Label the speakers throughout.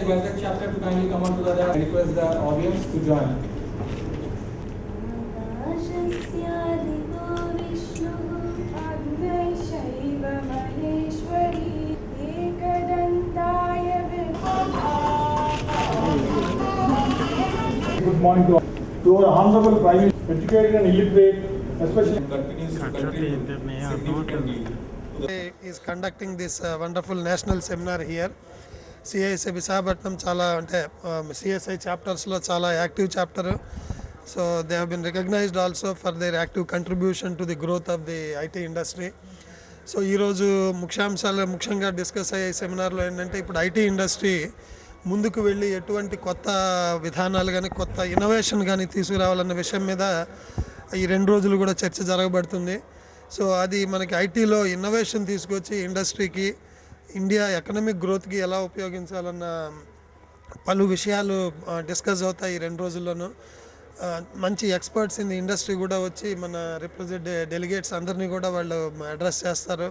Speaker 1: the Gazette chapter to kindly
Speaker 2: come on
Speaker 3: to the request the audience to join.
Speaker 1: Good morning to, to our Honorable Prime Minister, educated and illiterate, especially
Speaker 4: to significantly.
Speaker 5: Is conducting this uh, wonderful national seminar here. CISI Visakhapatnam చాలా అంటే CSI చాప్టర్స్లో చాలా active chapter. So they have been recognised also for their active contribution to the growth of the IT industry. So ఈరోజు ముఖ్యాంశాలు ముఖ్యంగా discuss అయ్యే సెమినార్లో ఏంటంటే ఇప్పుడు ఐటీ ఇండస్ట్రీ ముందుకు వెళ్ళి ఎటువంటి కొత్త విధానాలు కానీ కొత్త ఇన్నోవేషన్ కానీ తీసుకురావాలన్న విషయం మీద ఈ రెండు రోజులు కూడా చర్చ జరగబడుతుంది. సో అది మనకి ఐటీలో ఇన్నోవేషన్ తీసుకొచ్చి ఇండస్ట్రీకి ఇండియా ఎకనామిక్ గ్రోత్కి ఎలా ఉపయోగించాలన్న పలు విషయాలు డిస్కస్ అవుతాయి ఈ రెండు రోజుల్లోనూ. మంచి ఎక్స్పర్ట్స్ ఇన్ ది ఇండస్ట్రీ కూడా వచ్చి మన రిప్రజెంట్ డెలిగేట్స్ అందరినీ కూడా వాళ్ళు అడ్రస్ చేస్తారు.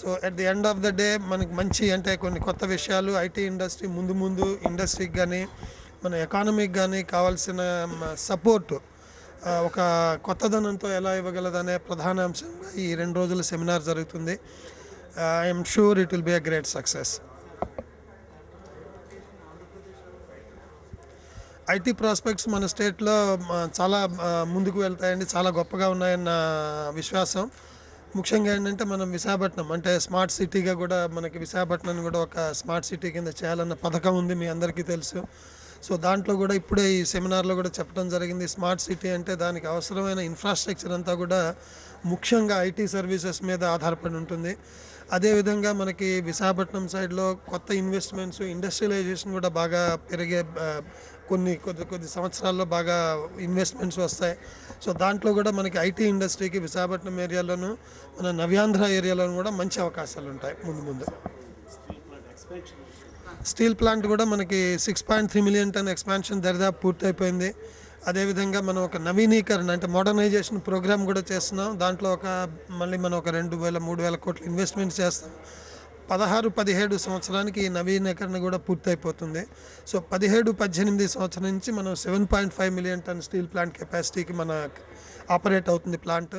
Speaker 5: So at the end of the day మనకి మంచి అంటే కొన్ని కొత్త విషయాలు ఐటీ ఇండస్ట్రీ ముందు ముందు ఇండస్ట్రీకి కానీ మన ఎకానమీకి కానీ కావాల్సిన సపోర్టు ఒక కొత్తదనంతో ఎలా ఇవ్వగలదనే ప్రధాన అంశంగా ఈ రెండు రోజుల సెమినార్ జరుగుతుంది. I'm sure it will be a great success IT prospects మన స్టేట్లో చాలా ముందుకు వెళ్తాయండి. చాలా గొప్పగా ఉన్నాయన్న విశ్వాసం. ముఖ్యంగా ఏంటంటే మనం విశాఖపట్నం అంటే స్మార్ట్ సిటీగా కూడా మనకి విశాఖపట్నం కూడా ఒక స్మార్ట్ సిటీ కింద చేయాలన్న పథకం ఉంది మీ అందరికీ తెలుసు. సో దాంట్లో కూడా ఇప్పుడే ఈ సెమినార్లో కూడా చెప్పడం జరిగింది. స్మార్ట్ సిటీ అంటే దానికి అవసరమైన ఇన్ఫ్రాస్ట్రక్చర్ అంతా కూడా ముఖ్యంగా ఐటీ సర్వీసెస్ మీద ఆధారపడి ఉంటుంది. అదేవిధంగా మనకి విశాఖపట్నం సైడ్లో కొత్త ఇన్వెస్ట్మెంట్స్ ఇండస్ట్రియలైజేషన్ కూడా బాగా పెరిగే కొన్ని కొద్ది కొద్ది సంవత్సరాల్లో బాగా ఇన్వెస్ట్మెంట్స్ వస్తాయి. సో దాంట్లో కూడా మనకి ఐటీ ఇండస్ట్రీకి విశాఖపట్నం ఏరియాలోను మన నవ్యాంధ్ర ఏరియాలోను కూడా మంచి అవకాశాలు ఉంటాయి. ముందు ముందు. స్టీల్ ప్లాంట్ కూడా మనకి six point three million ton expansion దరిదాపు పూర్తయిపోయింది. అదేవిధంగా మనం ఒక నవీనీకరణ అంటే మోడర్నైజేషన్ ప్రోగ్రామ్ కూడా చేస్తున్నాం. దాంట్లో ఒక మళ్ళీ మనం ఒక రెండు వేల మూడు వేల కోట్లు ఇన్వెస్ట్మెంట్ చేస్తాం. పదహారు పదిహేడు సంవత్సరానికి ఈ నవీకరణ కూడా పూర్తయిపోతుంది. సో పదిహేడు పద్దెనిమిది సంవత్సరం నుంచి మనం seven point five million ton steel plant కెపాసిటీకి మన ఆపరేట్ అవుతుంది ప్లాంట్.